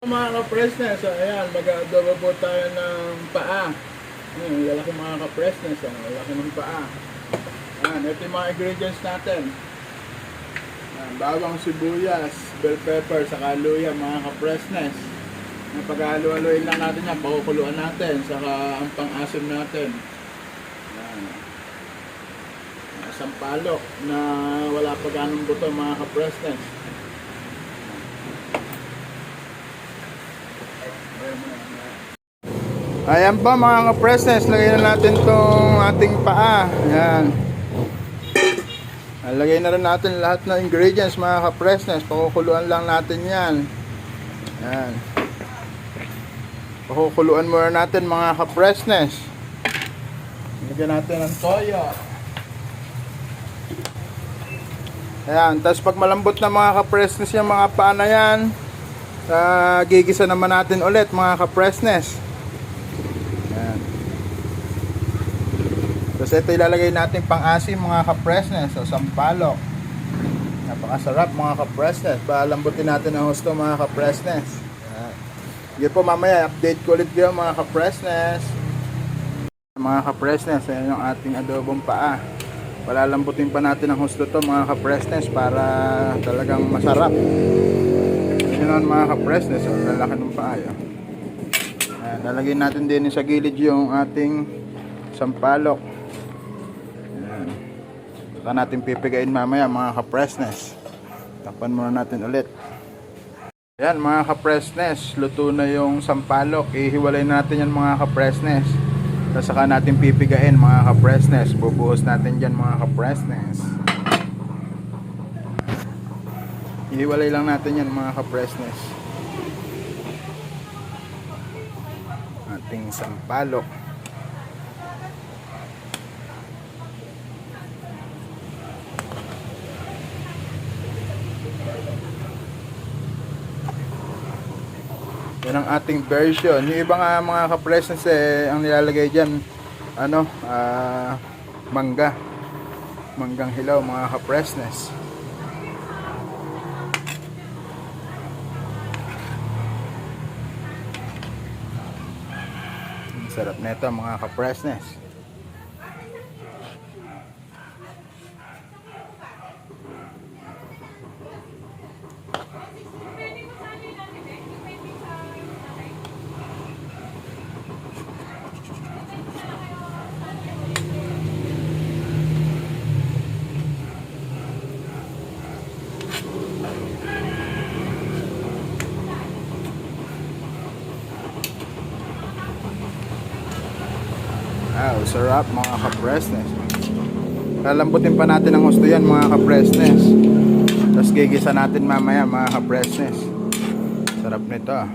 Mga ka-presnes, so ayan, mag-adobo po tayo ng paa. Ayan, lalaki mga ka-presnes, ah, lalaki ng paa. Ayan, ito yung mga ingredients natin. Ayan, bawang sibuyas, bell pepper, saka luya mga ka-presnes. Ayan, Pag-halo-haloin lang natin yan, pakukuluan natin, saka ang pang-asim natin. Ayan. Isang palok na wala pa ganong buto mga ka-presnes. Ayan pa mga ka-presnes, lagay na natin tong ating paa. Ayan. Lagay na rin natin lahat ng ingredients mga ka-presnes. Pakukuluan lang natin yan. Ayan. Pakukuluan muna natin mga. Lagyan natin ng toyo. Ayan, tapos pag malambot na mga ka-presnes yung mga paa na yan, ah, gigisa naman natin ulit mga ka-presnes. Ayan. Tapos ito ilalagay natin pang-asim mga ka-presnes o sampalok. Napakasarap mga ka-presnes. Palambutin natin ang husto mga ka-presnes. Ayan. Sige po mamaya, update ko ulit kayo mga ka-presnes. Mga ka-presnes, ayan yung ating adobong paa. Palalambutin pa natin ang husto to mga ka-presnes para talagang masarap. Ayan naman mga ka-presnes, oh, lalaki ng paa. Ayan. Ayan, lalagyan natin din sa gilid yung ating sampalok. Ayan. Saka natin pipigain mamaya mga ka-presnes. Takpan muna natin ulit. Ayan mga ka-presnes, luto na yung sampalok. Ihiwalay natin yan mga ka-presnes. Tapos saka natin pipigain mga ka-presnes. Bubuhos natin dyan mga ka-presnes. Ihiwalay lang natin yan mga ka-presnes. Ating sampalok. Yan ang ating version. Yung iba nga mga ka-presents eh, ang nilalagay dyan, ano, ah, mangga. Manggang hilaw mga ka-presnes. Sarap nito mga ka-presnes. Wow, sarap mga ka-presnes. Lalambutin pa natin ang gusto yan mga ka-presnes. Tapos gigisa natin mamaya mga ka-presnes. Sarap nito ah.